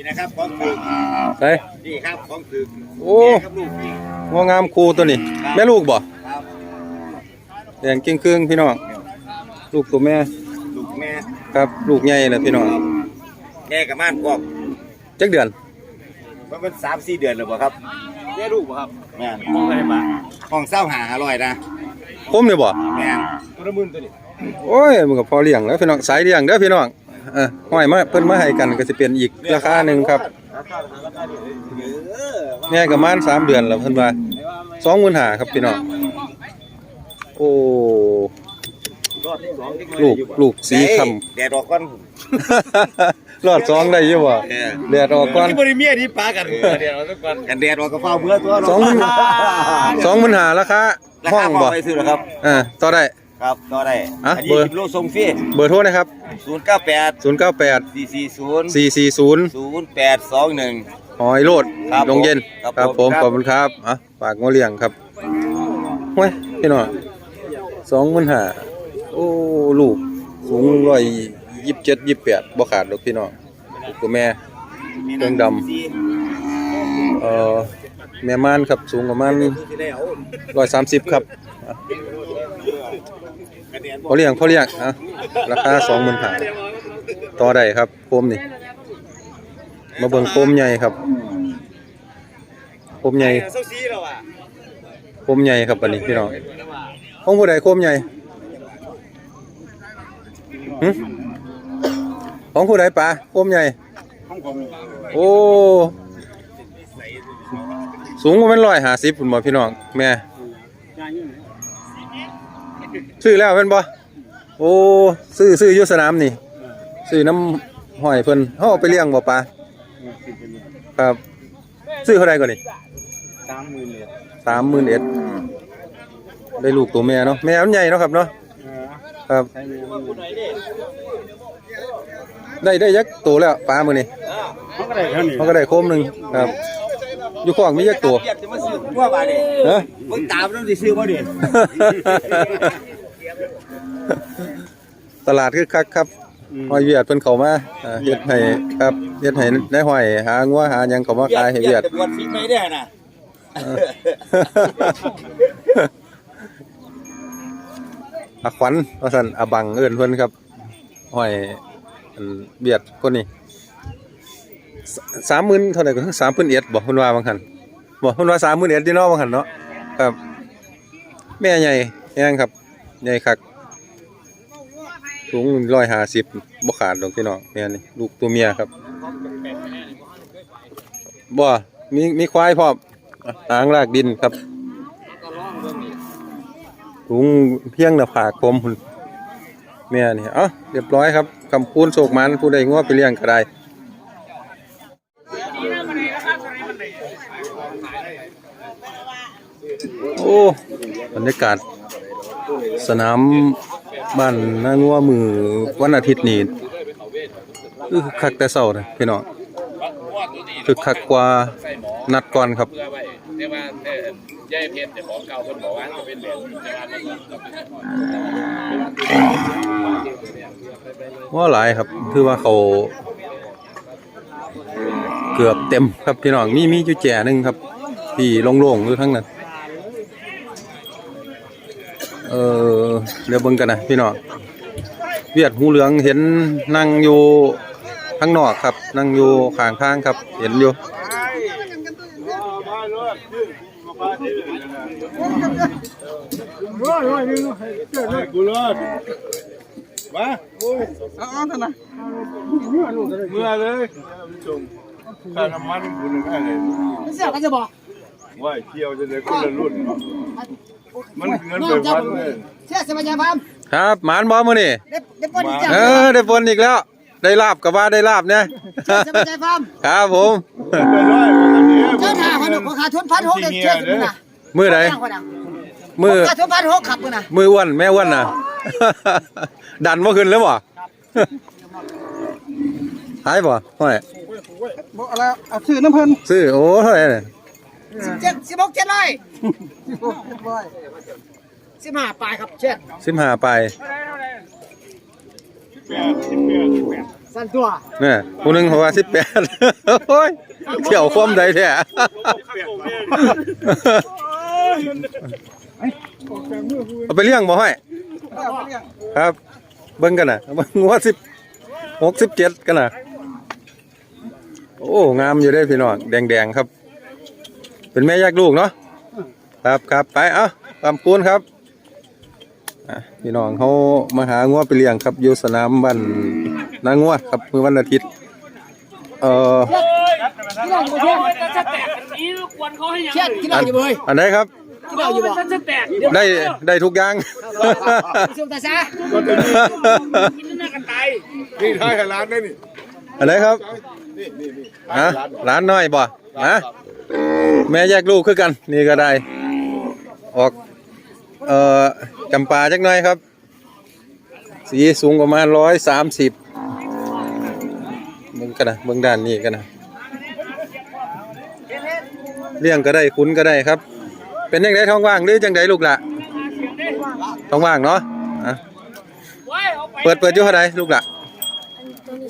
นี่นะครับของถึกใส่นี่ครับของถึกโอ้แม่กับลูกนี่งองามครูตัวนี้ แม่ลูกบ่ครับแดงเก่งครึ่งพี่น้องลูกตัวแม่ ลูกแม่ครับลูกใหญ่เลยพี่น้องแม่กับม่านกอกจักเดือนมันเป็นสามสี่เดือนแล้วบ่ครับแม่ลูกบ่ครับแม่นห้องอะไรมาห้องเศร้าหาอร่อยนะคมเลยบ่แม่นตัวละหมื่นตัวนี้โอ้ยมันก็พอเลี้ยงแล้วพี่น้องสายเลี้ยงเด้อพี่น้องเออห้อยมาเพิ่นมาให้กันก็สิเป็นอีกราคาหนึ่งครับราคาราคาดีเออแม่ก็มานสามเดือนแล้วเพิ่นว่าสองหมื่นห้าครับพี่น้องโอ้รอดสองเด็น้อยลูกอยู่บ่ลูกสีคแดดออกก่อนำรอดสองได้อยู่บ่เออแดดออกก่อนที่บริเมียที่ปากันแดดออกก่อนกันแดดออกก็เฝ้าเบื่อตัวสองหมื่นสองหมื่นห้าราคาราห้อคางพบ่อไปซื้อแล้วครับเอ่าต่อได้ ครับก็ได้อะนนี้เบอร์ กิโลส่งฟรีเบอร์โทรนะครับ ศูนย์เก้าแปดศูนย์เก้าแปดสี่สี่ศูนย์สี่สี่ศูนย์ศูนย์แปดสองหนึ่ง หอยโลดครับลงเย็นครับครับผมผมครับ ขอบคุณครับอะฝากงอเลี้ยงครับห้วยพี่น้องสองหมื่นห้าโอ้ลูกสูงร้อยยี่สิบเจ็ดยี่สิบแปดบ่ขาดหรอกพี่น้องลูกตัวแม่เครื่องดำ เอ่อ แม่ม่านครับสูงประมาณร้อยสามสิบครับอะพอเลี้ยงพอเลี้ยงอะราคาสองหมื่นห้าต่อได้ครับโคมนี่มาเบิ่งโคมใหญ่ครับโคมใหญ่โคมใหญ่ครับอันนี้พี่น้องของผู้ใดโคมใหญ่หึของผู้ใดปลาโคมใหญ่โอ้ สูงกว่ามันร้อยห้าสิบคุณบ่พี่น้องแม่ซื้อแล้วเป็นบ่โอ้ซื้อซื้ออยู่สนามนี่ซื้อน้ำหอยเพิ่นเฮาเอาไปเลี้ยงบ่ปลาครับซื้อเท่าไรก่อนนี่สามหมื่นเลยสามหมื่นเอ็ดได้ลูกตัวแม่เนาะแม่มันใหญ่เนาะครับเนาะครับใช้เงินคนไหนดิได้ได้ยักษ์ตัวแล้วปลามื้อนี้เขาก็ได้เท่านี้มันก็ได้โคมหนึงครับ อยู่ข้างมียักษ์ตัวอยากจะมาซื้อทั่วบาทดิเอ้อมึงตามต้องสิซื้อบ่ดิตลาดคือคักครับหอยเวียดเพิ่นเข้ามาอ่าเฮ็ดให้ครับเฮ็ดให้ในหอยหางัวหาหยังเข้ามาขายให้เวียดจะบวชฟรีไม่ได้น่ะอาขวัญว่าซั่นอาบังเอิ้นเพิ่นครับหอยอันเวียดคนนี้ สามหมื่นเท่าไหร่ก็สามพันเอ็ดบอกเพิ่นว่าบางคันบอกเพิ่นว่าสามหมื่นเอ็ดที่นอกบางคันเนาะครับแม่ใหญ่แห้งครับใหญ่คักสูงร้อยห้าสิบบ่ขาดดอกพี่น้องแม่นี่ลูกตัวเมียครับบ่มีมีควายพร้อมอะหางลากดินครับสูงเพียงหน้าผากผมพุ่นแม่นี่เอ้าเรียบร้อยครับคำพูนโศกมันผู้ใดงัวไปเลี้ยงก็ได้ โอ้บรรยากาศสนามบ้านนางัวมือวันอาทิตย์นี้คือคักแต่เช้านะพี่น้องคือคักกว่านัดก่อนครับว้แต่ว่าแต่ยายเพชรเจ้าของเก่าเพิ่นบอกว่าจะเป็นแบบนี้แต่ว่ามันว่าหลายครับคือว่าเขาเกือบเต็มครับพี่น้องมีมีอยู่แจหนึงครับ ที่โล่งๆอยู่ทั้งนั้น เออเดี๋ยวเบิ่งกันนะพี่น้องเวียดหูเหลืองเห็นนั่งอยู่ข้างนอกครับ นั่งอยู่ข้างทางครับ เห็นอยู่กูรอดมาเอาเอาเถอะนะเมื่อเลยชมค่าน้ำมันกูนึกอะไรเสียก็จะบอก ว่าเที่ยวจะได้คนละรุ่น มันเงินน้อไปงจะพันเลยเสียสมัยยาพามครับหมานบ่มื้อนี่เด็บเด็บปนจังเออได้ฝนอีกแล้ว ได้ลาบกับว่าได้ลาบเนี่ยเสียสมัยยาพามครับผมไปร้อยอันนี้เจ้าหน้าพันหกขาทุนพันหกเด็กเชื่อมึงนะมือใดมือขาทุนพันหกขับมึงนะมืออ้วนแม่อ้วนน่ะดันบ่ขึ้นแล้วบ่หายบ่เท่าไหร่บอกอะไรเอาซื้อน้ำเพิ่นซื้อโอ้เท่าไหร่เนี่ย สิบเจ็ดสิบหกเจ็ดร้อยสิบห้าปลายครับเช่นสิบห้าไปแปดสิบแปดสิบแปดสั่นตัวเนี่ยผู้หนึงเขาว่าสิบแปดโอ้ยเที่ยวความใดแท้ เอาไปเลี้ยงบ่ห้อยเอาไปเลี้ยงครับ เบิ่งกันน่ะเบิ่งว่าสิบหกสิบเจ็ดกันน่ะโอ้ งามอยู่ได้อพี่น้องแดงๆครับ เป็นแม่แยกลูกเนาะครับครับไปเอ้าตามปูนครับพี่น้องเขามาหางัวไปเลี้ยงครับอยู่สนามบ้านนางงัวครับมื้อวันอาทิตย์เอ่ออันไหนครับกินเอาอยู่บ่ได้ได้ทุกอย่างซุ่มตาซานี่ท้ร้านได้นี่อันไหนครับฮะร้านน้อยบ่ฮะ แม่แยกลูกคือกัน นี่ก็ได้ ออก เอ่อจำปาจักหน่อยครับ สีสูงประมาณร้อยสามสิบเบิ่งกันนะเบิ่งด้านนี้กันนะเลี้ยงก็ได้คุ้นก็ได้ครับ เป็นยังไงท้องว่างหรือจังไดลูกละท้องว่างเนาะอะเปิดเปิดอยู่เท่าไรลูกละ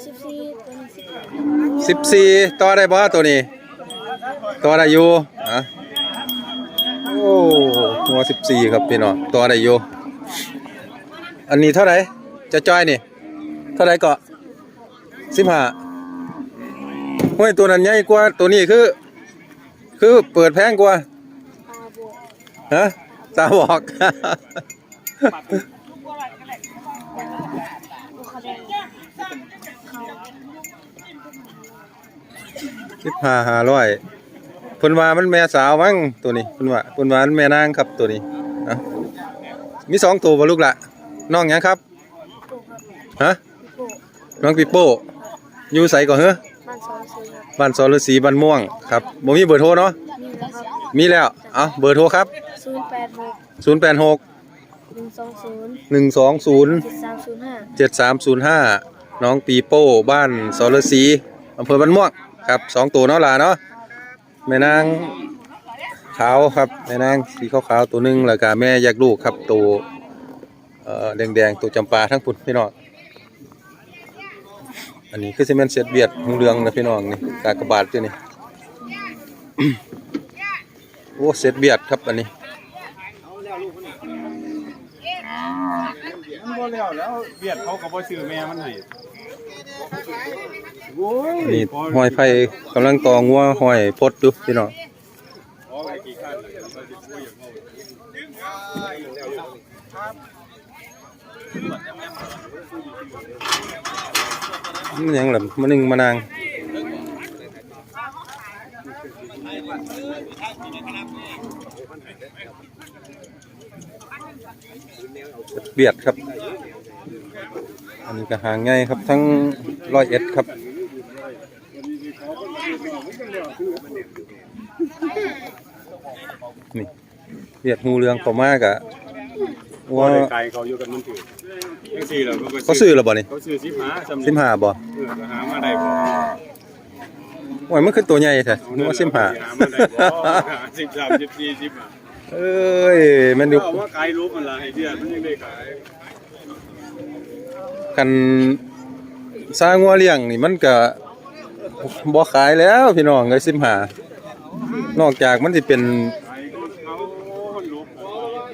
สิบสี่ตัวนี้สิบสิบสี่ต่อได้บ่ตัวนี้ ต่อได้อยู่อะโอ้หัวสิบสี่ครับพี่น้องต่อได้อยู่อันนี้เท่าไหร่จะจอยนี่ เท่าไหร่เกาะสิบห้าห้ยตัวนั้นใหญ่กว่าตัวนี้คือ คือเปิดแพงกว่าฮะตาบอกคาแดงเขาสิบห้าห้าร้อย เพิ่นว่ามันแม่สาวมั้งตัวนี้เพิ่นว่าเพิ่นว่ามันแม่นางครับตัวนี้นะมีสองตัวบ่ลูกละน้องหยังครับโป้ครับฮะโป้น้องปิโป้อยู่ไสก่อนเหรอบ้านสองสี่ครับบ้านสอนฤาษีบ้านม่วงครับบ่มีเบอร์โทรเนาะนี่นะครับมีแล้วเอาเบอร์โทรครับ ศูนย์แปดหก086 หนึ่งสองศูนย์120 เจ็ดสามศูนย์ห้า7305 น้องปีโป้ บ้านสอนฤาษีอำเภอบ้านม่วง ครับสองตัวเนาะล่ะเนาะ แม่นางขาวครับแม่นางสีขาวๆตัวหนึงแล้วก็แม่แยกลูกครับตัวเอ่อแดงๆตัวจำปาทั้งพุ่นพี่น้องอันนี้คือซีเมนต์เศษเบียดหงเรืองนะพี่น้องนี่กากบาทอยู่นี่โอ้เศษเบียดครับอันนี้มันบ่แล้วแล้วเบียดเขาก็บ่ซื้อแม่มันให้ นี่ห้อยไผ่กำลังตองัวห้อยพดอยู่พี่น้องมันยังหล่ะมันนึงมานางเบียดครับ อันนี้ก็หางง่ายครับทั้งร้อยเอ็ดครับ เวียดงูเรืองเขามากอะบ่ว่าได้ไกลเขาอยู่กันมันถือจังซี่ล่ะเขาซื้อหรือบ่นี่เขาซื้อ15สำสิมหาบ่เออก็หามาได้บ่โอ้ยมันคือตัวใหญ่แท้นึกว่าสิมหาหามาได้บ่13 14 15เอ้ยมันอยู่เอาว่าขายรูปมันล่ะให้เดือนมันยังได้ขายกันสร้างงัวเลี้ยงนี่มันก็บ่ขายแล้วพี่น้องเอ้ยสิมหานอกจากมันสิเป็น ขายก็เขามันรูป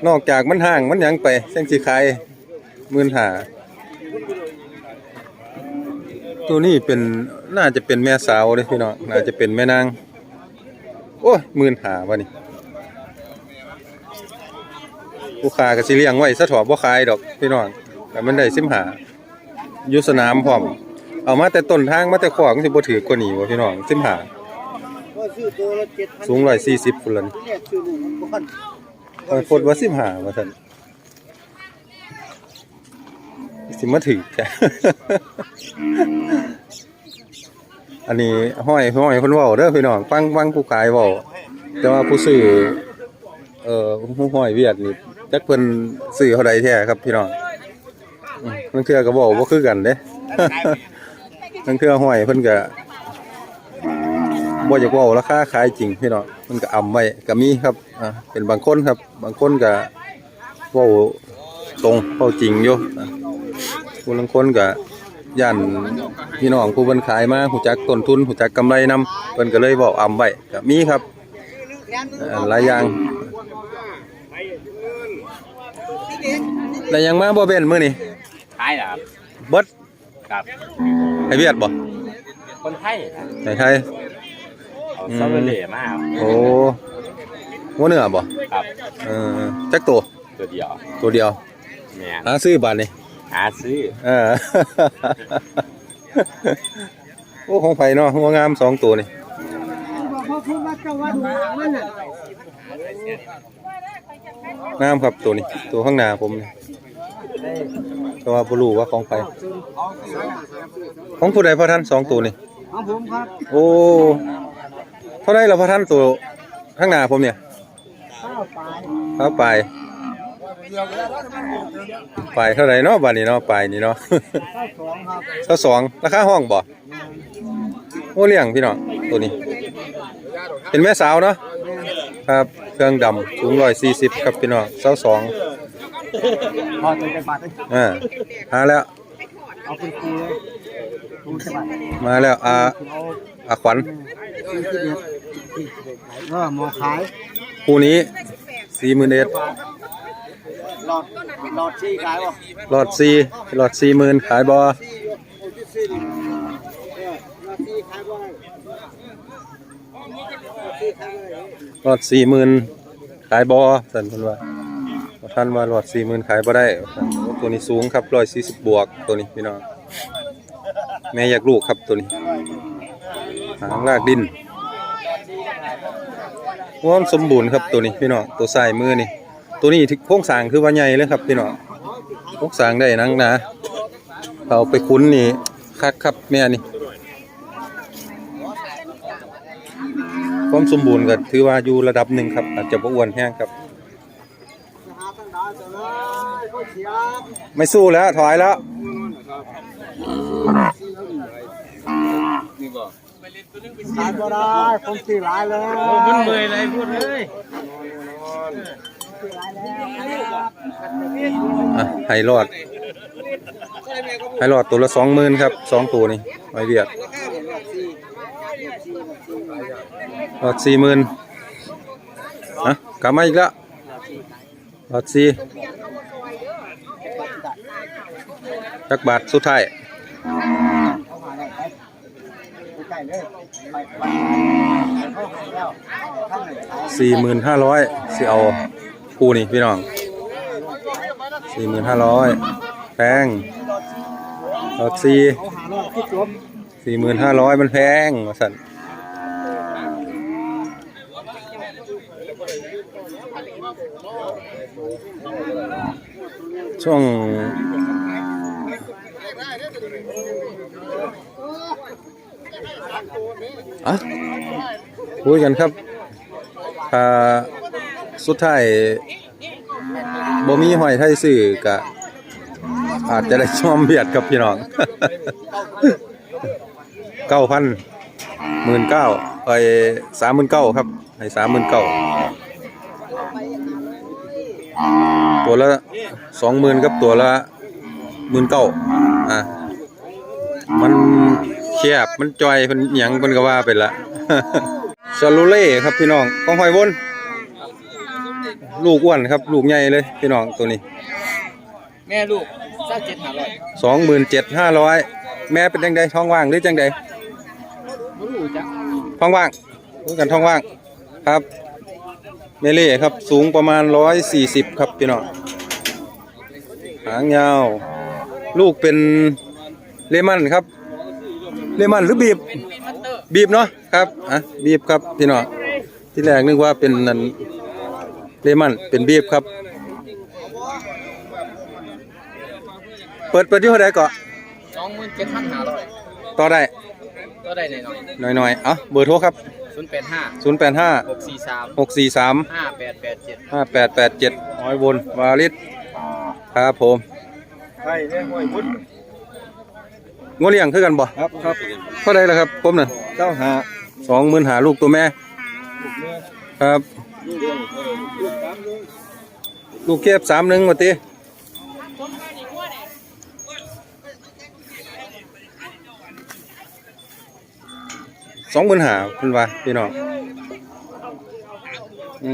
นอกจากมันห่างมันยังไปจังสิขายมื่นหาตัวนี้เป็นน่าจะเป็นแม่สาวเด้พี่น้องน่าจะเป็นแม่นางโอ้ยมื่นหาวะนี่ผู้ค้าก็สิเลี้ยงไว้ซะถอบ่ขายดอกพี่น้องแต่มันได้สิมหายู่สนามพร้อมเอามาแต่ต้นทางมาแต่ขวางสิบ่ถือกว่านี้วะพี่น้องสิมหาว่าซื้อตัวละ7,000สูง140พุ่นละนี่ คออโคตรว่าสิมหาว่าซั่นสิมาถือจ้ะอันนี้ห้อยห้อยเพิ่นเว้าเด้อพี่น้องฟังฟังผู้ขายว้าแต่ว่าผู้ซื้อเอ่อผู้ห้อยเวียดนี่จักเพิ่นซื้อเท่าใดแท้ครับพี่น้องอืมบางเทื่อก็เว้าบ่คือกันเด้บางเทื่อห้อยเพิ่นก็ บ่อยากเว้าราคาขายจริงพี่น้องมันก็อำไว้ก็มีครับอ่าเป็นบางคนครับ บางคนก็เว้าตรงเว้าจริงอยู่อะผู้ลางคนก็ย่านพี่น้องผู้เพิ่นขายมาหูจักต้นทุนหูจักกำไรนํเพิ่นก็เลยบอกอำไว้ก็มีครับเอ่อหลายอย่างแล้วยังมาบ่เป็นมื้อนี้ขายเหรอครับเบิดครับให้เวียดบ่คนไทยครับให้ไทยเอาอืม ซาเวเล่มาครับโอ้หัวเนื้อบ่ครับเออจักตัวตัวเดียวตัวเดียวแม่นหาซื้อบาดนี้หาซื้อเออ โอ้ของไผเนาะหัวงามสองตัวนี่พอพูดว่าเจ้าว่าดูมันน่ะงามครับตัวนี้ ตัวข้างหน้าผมนี่แต่ว่าบ่รู้ว่าของไผของผู้ใดพระท่านสองตัวนี่ของผมครับ โอ้เท่าไรล่ะพระท่านตัวข้างหน้าผมเนี่ยข้าวปลายครับไปไปเท่าไหรเนาะบาทนี้เนาะไปนี่เนาะข้าวสองครับเท่าสองราคาห้องบ่โอ้เลี้ยงพี่น้องตัวนี้ เป็นแม่สาวเนาะครับเครื่องดำสูงร้อยสี่สิบครับพี่น้องเท่าสองพอจะไปบาทอ่าหาแล้วเอาเป็นครูเลยครูจะบาทมาแล้วอา อาขวัญก็หมอขายคู่นี้สี่หมื่นเอ็ดหลอดหลอดชี้ขายบ่หลอดสี่หลอดสี่หมื่นขายบอหลอดชี้ขายบ่หลอดสี่หมื่นขายบอสันคนว่าท่านว่าหลอดสี่หมื่นขายบ่ได้ ตัวนี้สูงครับร้อยสี่สิบบวกตัวนี้พี่น้องแม่อยากลูกครับตัวนี้ หางลากดินงอมสมบูรณ์ครับตัวนี้พี่น้องตัวใส่มือนี่ ตัวนี้ที่โครงสางคือว่าใหญ่เลยครับพี่น้องโครงสางได้นังนะเอาไปคุ้นนี่คักครับแม่นี่ความสมบูรณ์ก็ถือว่าอยู่ระดับหนึ่งครับ อาจจะอ้วนแห้งครับ ไม่สู้แล้วถอยแล้ว ขายบ่ได้ผมซื้อหลายแล้วมันเมื่อยเลยพูดเลยอะไฮรอดไฮรอดตัวละสองหมื่นครับสองตัวนี่ไว้เบียดรอดสี่หมื่นอะกลับมาอีกแล้วรอดสี่จักบาทสุดท้าย ใกล้เลยไปไปเขาหายแล้วข้งหนขายสี่หมื่นห้าร้อยสิเอาคู่นี่พี่น้องสี่หมื่นห้าร้อยแพงรอดสี่เขาหาแล้วที่จบสี่หมื่นห้าร้อยมันแพงสันช่วง อะคุยกันครับถ้าสุดท้ายบ่มีหอยไทยซื้อกะอาจจะได้ชอมเบียดกับพี่น้องเก้าพันหมื่นเก้าไปสามหมื่นเก้าครับให้สามหมื่นเก้าตัวละสองหมื่นกับตัวละหมื่นเก้าอะมัน แคบมันจอยมันหยังมันก็ว่าไปละชาลูเล่ครับพี่น้องของหอยวนลูกอ้วนครับ ลูกใหญ่เลยพี่น้องตัวนี้ แม่ลูกเจ้าเจ็ดหาร้อยสองหมื่นเจ็ดห้าร้อยแม่เป็นจังใดท้องว่างหรือจังใดบ่รู้จักท้องว่างรู้กันท้องว่างครับเมเล่ครับสูงประมาณร้อยสี่สิบครับพี่น้องหางยาว ลูกเป็นเลมอนครับ เลมอนหรือบีบ บีบเนาะครับอะบีบครับพี่น้องที่แรกนึกว่าเป็นนันเลมอนเป็นบีบครับ เปิดเปิดที่เท่าไหร่ก่อนสองหมื่นเจ็ดพันห้าร้อยต่อได้ก็ได้หน่อยหน่อยๆเอ้าเบอร์โทรครับศูนย์แปดห้า085หกสี่สาม643ห้าแปดแปดเจ็ด5887ห้อยวนวาลิศครับผมใช่เนี่ยห้วยพุทธ งัวเลี้ยงคือกันบ่ครับครับเท่าไรล่ะครับผมน่ะเจ้าหาสองหมื่นหาลูกตัวแม่ ครับ ลูกเก็บสามหนึ่งวันตีสองหมื่นหาคุณว่าพี่น้องอื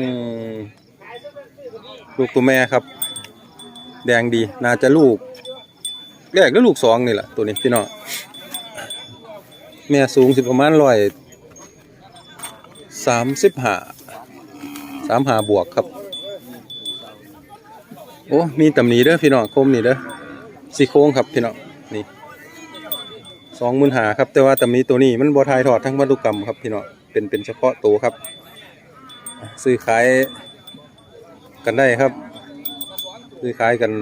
มลูกตัวแม่ครับ แดงดี น่าจะลูก แรกหรือลูกสองนี่แหละตัวนี้พี่น้องแม่สูงสิประมาณร้อยสามสิบห้าสามหาบวกครับ โอ้มีตำหนิเด้อพี่น้องคมนี่เด้อสีโค้งครับพี่น้องนี่สองมืนหาครับ แต่ว่าตำหนิตัวนี้มันบอทายถอดทั้งวัตถุกรรมครับพี่น้องเป็นเป็นเฉพาะตัวครับ ซื้อขายกันได้ครับ ซื้อขายกัน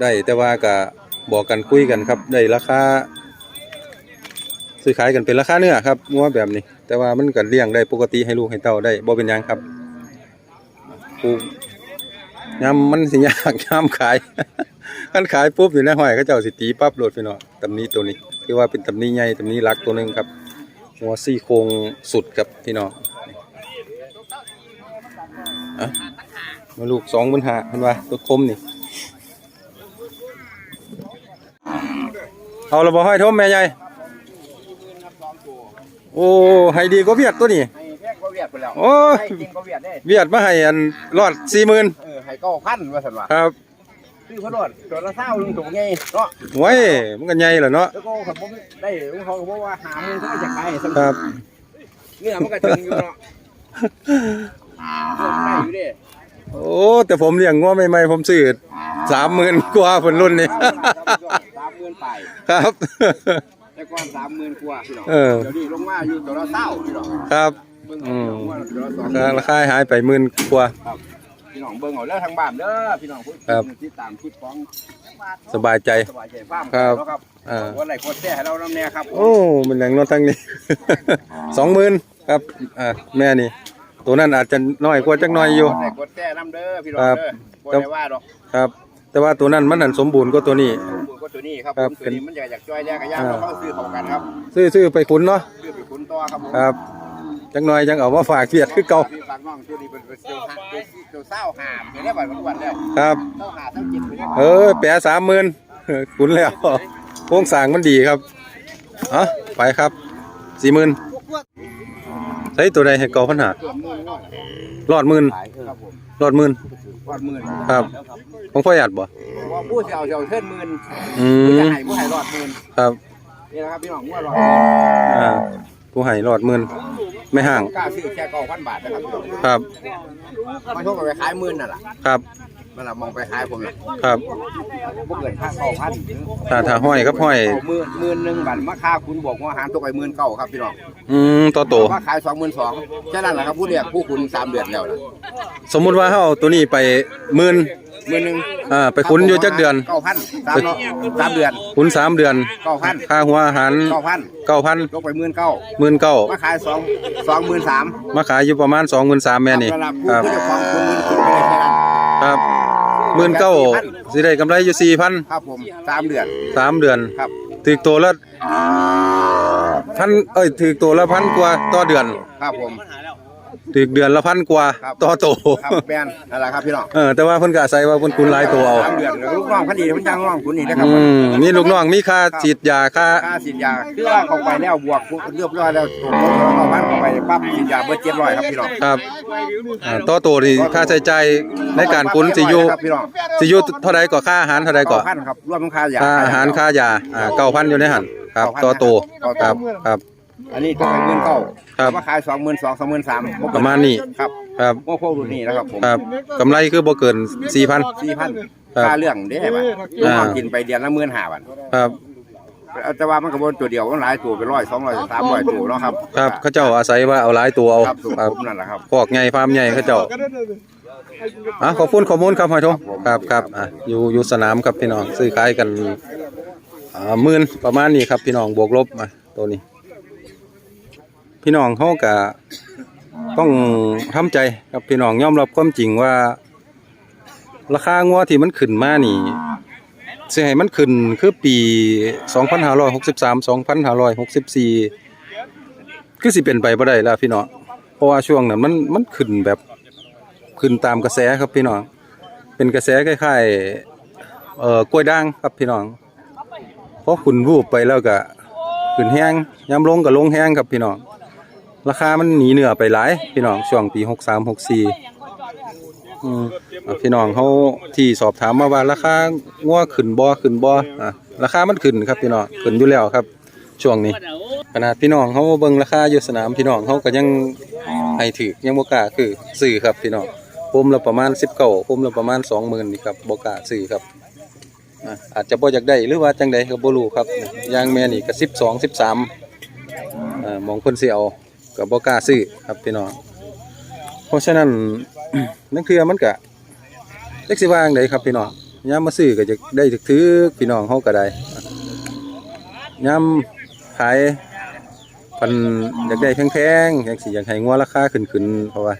ได้แต่ว่าก็บอกกันคุยกันครับได้ราคาซื้อขายกันเป็นราคาเนื้อครับงัวแบบนี้ แต่ว่ามันก็เลี้ยงได้ปกติให้ลูกให้เต้าได้บ่เป็นยังครับปลูกยามมันสิยากยามขายคันขายปุ๊บอยู่ในห้อยเขาเจ้าสิตีปั๊บโหลดพี่น้องตำนี้ตัวนี้คือว่าเป็นตำนี้ใหญ่ตำนี้รักตัวหนึงครับหัวซี่โครงสุดครับพี่น้องมาลูกสองหมื่นหาเพิ่นว่าตัวคมนี่ เอาละบ่ห้อยทมแม่ใหญ่โอ้ให้ดีกว่าเวียดตัวนี้ ให้แพงก็เวียดไปแล้วโอ้ยให้จริงก็เวียดได้เวียดมาให้อันรอดสี่หมื่นเออให้เก้าพันว่าสันว่าครับซื้อเขาโดดตัวละเศร้าลุงถูกไงเนาะไว้มันก็ใหญ่แหละเนาะแล้วก็เขาบอกได้ลุงเขาก็บอกว่าหาเงินเขาก็จะขายสักครับ เนี่ยมันก็ถึงอยู่เนาะเงินได้อยู่เดิโอ้ แต่ผมเลี้ยงงัวใหม่ๆผมซื้อสามหมื่นกว่าผลรุ่นนี้สามหมื่น ไปครับ แต่ก่อนสามหมื่นกว่าพี่น้องเออ เดี๋ยวนี้ลงมาอยู่ตัวละเศร้าพี่น้องครับ เบิ่งอืเอามว่าตัวละสองราคาหายไปหมื่นกว่าพี่น้องเบิ่งเอาเด้อทางบ้านเด้อพี่น้องผู้ครับ ที่ตามคิดของสบายใจ สบายใจฟ้าร์มครับเนาะครับอ่าวันไหนโคตรแท้ให้เราน้ำแน่ครับโอ้มันแหลงเนอนทั้งนี้ สองหมื่นครับอ่าแม่นี่ ตัวนั้นอาจจะน้อยกว่าจักหน้อยอยู่วันไหนโคตรแท้น้ำเด้อพี่น้องครับเด้อบ่ได้ว่าดอกครับ แต่ว่าตัวนั้นมันหันสมบูรณ์กว่าตัวนี้ บุญก็ตัวนี้ครับครับผมตัวนี้มันอยากอยากจ้อยแยกกันยากอ่า เราก็ซื้อเข้ากันครับซื้อซื้อไปขุนเนาะซื้อไปขุนต่อครับผมครับจักหน้อยจังเอามาฝากเพียดคือเก่าพี่ฝากน้องตัวนี้เป็นเป็นเซลล์ห้าตัวตัวเศร้าหามไปได้บ่อยวันแล้วครับ เศร้าหาเศร้าจิตไปได้เออแปะสามหมื่นขุนแล้วโครงสร้างมันดีครับเอะไปครับสี่หมื่นใช้ตัวใดให้เก่าปัญหาเกินหมื่นเนาะรอดหมื่นขายครับผมรอดหมื่น วัดหมื่นครับของพ่อหยัดบ่ว่าผู้เสียวเสียวเทินหมื่นอืผู้จะมให้ผู้ให้รอดหมื่นครับนี่นะครับพี่น้องว่ารอดอ่าผู้ให้รอดหมื่นไม่ห่างกล้าซื้อแค่เก้าพันบาทนะครับครับมาโชคไปขายหมื่นนั่นแหละครับ นั่นแหละมองไปขายผมน่ะครับบ่เกินค่าเก้าพันถ้าถ้าห้อยครับห้อย หมื่นหมื่นหนึ่งบาทมาค่าคุณบอกว่าอาหารตัวไปหมื่นเก้าครับพี่น้องอืมต่อโตว่าขายสองหมื่นสองแค่นั้นแหละครับผู้เรียกผู้คุณสามเดือนแล้วนะสมมุติว่าเฮาเอาตัวนี้ไปหมื่นหมื่นหนึ่งอ่าไปขุนอยู่จักเดือน เก้าพันสามเนาะสามเดือน ขุนสามเดือนเก้าพัน ค่าหัวอาหารเก้าพันเก้าพันลงไปหมื่นเก้าหมื่นเก้ามาขายสองสองหมื่นสามมาขายอยู่ประมาณสองหมื่นสามแม่นี่ครับครับ ผู้เจ้าของคุณหมื่นคุณไปได้แค่นั้น ครับ หมื่นเก้าสิได้กำไรอยู่สี่พันครับผมสามเดือนสามเดือนครับถือตัวละพันเอ้ยถือตัวละพันกว่าต่อเดือนครับผม ถือเดือนละพันกว่าครับ ต่อโตครับแบนนั่นแหละครับพี่น้องเออแต่ว่าเพิ่นก็อาศัยว่าเพิ่นคุณหลายตัวเอาสามเดือนแล้วลูกน้องคดีมันจ้างน้องคุณนี่นะครับอืมมีลูกน้องมีค่าฉีดยาค่าค่าฉีดยาคือว่าเข้าไปแล้วบวกเรียบร้อยแล้วถูกต้องเอาบ้านเข้าไปปั๊บฉีดยาเบอร์เจ็ดร้อยครับพี่น้องครับอ่าต่อโตนี่ค่าใช้จ่ายในการคุณสิอยู่ครับพี่น้องสิอยู่เท่าใดก็ค่าอาหารเท่าใดก็ เก้าพันครับรวมทั้งค่ายา ค่าอาหารค่ายาอ่า9,000อยู่ในหันครับ ต่อโตครับครับ อันนี้ต้องไปเงินเก้าครับมาขายสองหมื่นสองสองหมื่นสามประมาณนี้ครับครับโม่พวกรุ่นนี้นะครับผมครับกำไรคือบ่เกิน4,000สี่พันครับค่าเรื่องเด้ป่ะลูกน้องกินไปเดือนละหมื่นห้าพันครับแต่ว่ามันกระบวนตัวเดียวมันหลายตัวเป็นร้อยสองร้อยสามร้อยตัวเนาะครับครับเขาเจ้าอาศัยว่าเอาหลายตัวเอาครับสูงครับผมนั่นแหละครับพอกใหญ่ฟาร์มใหญ่เขาเจ้าอะขอบคุณข้อมูลครับหอยทงครับครับอะอยู่อยู่สนามครับพี่น้องซื้อขายกันอ่าหมื่นประมาณนี้ครับพี่น้องบวกลบมาตัวนี้ พี่น้องเขาก็ต้องทำใจครับพี่น้องยอมรับความจริงว่า ราคางัวที่มันขึ้นมานี่สิให้มันขึ้นคือปี 2563 2564 คือสิเป็นไปบ่ได้แล้วพี่น้องเพราะว่าช่วงนั้นมันมันขึ้นแบบขึ้นตามกระแสครับพี่น้องเป็นกระแสคล้ายๆเอ่อกล้วยด่างครับพี่น้องเพราะคุณวูบไปแล้วก็ขึ้นแห้งยามลงก็ลงแห้งครับพี่น้อง ราคามันหนีเหนือไปหลาย พี่น้องช่วงปี63 64อืมอะพี่น้องเขาที่สอบถามมาว่าราคางัวขึ้นบ่ขึ้นบ่อะราคามันขึ้นครับพี่น้องขึ้นอยู่แล้วครับ ช่วงนี้ขนาดพี่น้องเขาเบิ่งราคาอยู่สนามพี่น้องเขาก็ยังให้ถือยังบ่กล้าคือซื้อครับพี่น้องผมละประมาณ19ผมละประมาณ20,000นี่ครับบ่กล้าซื้อครับอะอาจจะบ่อยากได้หรือว่าจังใดก็บ่รู้ครับยางแม่นี่ก็12 13อ่ามองเพิ่นสิเอา ก็บ่กล้าซื้อครับพี่น้องเพราะฉะนั้นนั่นคือมันก็จักสิว่างไดครับพี่น้องยามมาซื้อก็จะได้ถือพี่น้องเฮาก็ได้ยามขายพันอยากได้แพงๆอยากสิอยากให้งัวราคาขึ้นๆเพราะว่า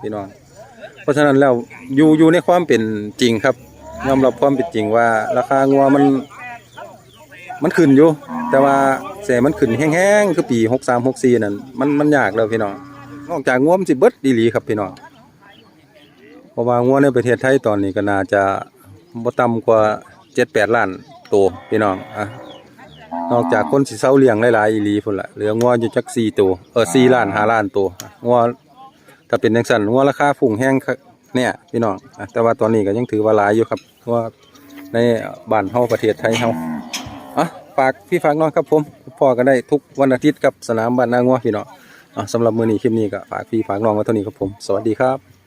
พี่น้องเพราะฉะนั้นแล้วอยู่อยู่ในความเป็นจริงครับยอมรับความเป็นจริงว่า ราคางัวมัน มันขึ้นอยู่ แต่ว่าเสมันขึ้นแห้งๆคือปี63 64นั่นมันมันยากแล้วพี่น้องนอกจากงัวมสิเบิดอีหลีครับพี่น้องเพราะว่างัวในประเทศไทยตอนนี้ก็น่าจะบ่ต่ำกว่า7-8ล้านตัวพี่น้องอะนอกจากคนสิเซาเลี้ยงหลายๆอีหลีพุ่นละเหลืองัวอยู่จัก4ตัวเออ4ล้าน5ล้านตัวงัวถ้าเป็นจังซั่นงัวราคาพุ่งแห้งเนี่ยพี่น้องแต่ว่าตอนนี้ก็ยังถือว่าหลายอยู่ครับงัวในบ้านเฮาประเทศไทยเฮาอะ ฝากพี่ฝากน้องครับผมพ่อกันได้ทุกวันอาทิตย์กับสนามบ้านนางัวพี่น้องอะสำหรับมือนี้คลิปนี้ก็ฝากพี่ฝากน้องไว้เท่านี้ครับผม สวัสดีครับ